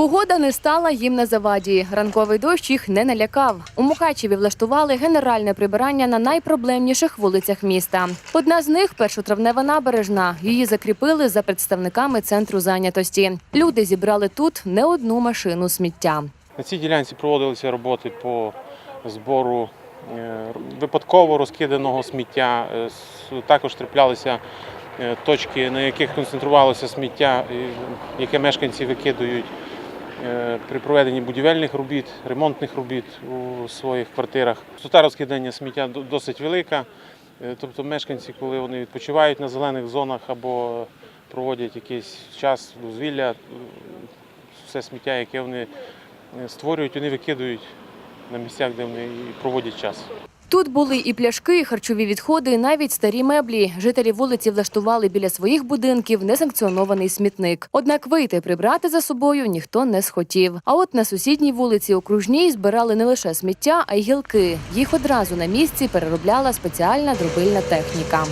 Погода не стала їм на заваді. Ранковий дощ їх не налякав. У Мукачеві влаштували генеральне прибирання на найпроблемніших вулицях міста. Одна з них першотравнева набережна. Її закріпили за представниками центру зайнятості. Люди зібрали тут не одну машину сміття. На цій ділянці проводилися роботи по збору е, випадково розкиданого сміття. Е, Також траплялися е, точки, на яких концентрувалося сміття, яке мешканці викидують при проведенні будівельних робіт, ремонтних робіт у своїх квартирах. Частота розкидання сміття досить велика. Е, Тобто мешканці, коли вони відпочивають на зелених зонах або проводять якийсь час дозвілля, е, все сміття, яке вони е, створюють, вони викидують на місцях, де вони проводять час. Тут були і пляшки, і харчові відходи, і навіть старі меблі. Жителі вулиці влаштували біля своїх будинків несанкціонований смітник. Однак вийти прибрати за собою ніхто не схотів. А от на сусідній вулиці окружній збирали не лише сміття, а й гілки. Їх одразу на місці переробляла спеціальна дробильна техніка.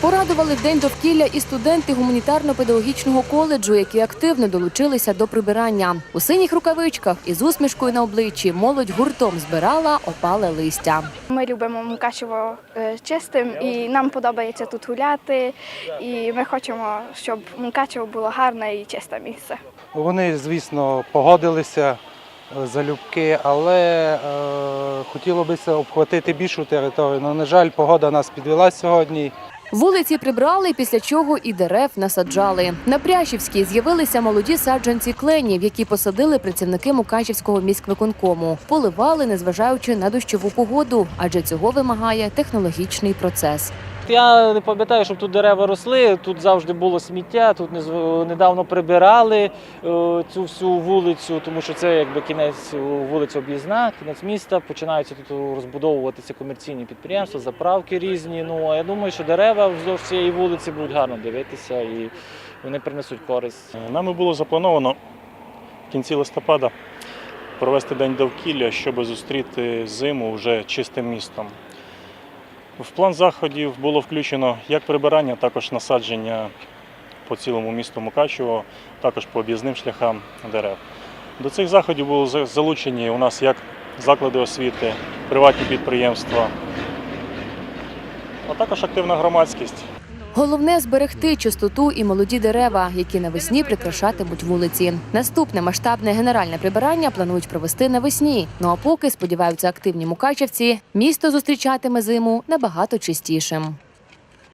Порадували в день довкілля і студенти гуманітарно-педагогічного коледжу, які активно долучилися до прибирання. У синіх рукавичках і з усмішкою на обличчі молодь гуртом збирала опале листя. Ми любимо Мукачево е, чистим і нам подобається тут гуляти. І ми хочемо, щоб Мукачево було гарне і чисте місце. Вони, звісно, погодилися е, залюбки, але е, хотілося б обхватити більшу територію. Но, на жаль, погода нас підвела сьогодні. Вулиці прибрали, після чого і дерев насаджали. На Прящівській з'явилися молоді саджанці кленів, які посадили працівники Мукачівського міськвиконкому. Поливали, незважаючи на дощову погоду, адже цього вимагає технологічний процес. Я не пам'ятаю, щоб тут дерева росли. Тут завжди було сміття. Тут недавно прибирали е, цю всю вулицю, тому що це якби кінець е, вулиці об'їзна, кінець міста. Починаються тут розбудовуватися комерційні підприємства, заправки різні. Ну я думаю, що дерева вздовж цієї вулиці будуть гарно дивитися і вони принесуть користь. Нами було заплановано в кінці листопада провести день довкілля, щоб зустріти зиму вже чистим містом. В план заходів було включено як прибирання, також насадження по цілому місту Мукачево, також по об'їзним шляхам дерев. До цих заходів були залучені у нас як заклади освіти, приватні підприємства, а також активна громадськість. Головне зберегти чистоту і молоді дерева, які навесні прикрашатимуть вулиці. Наступне масштабне генеральне прибирання планують провести навесні. Ну а поки сподіваються активні мукачевці, місто зустрічатиме зиму набагато чистішим.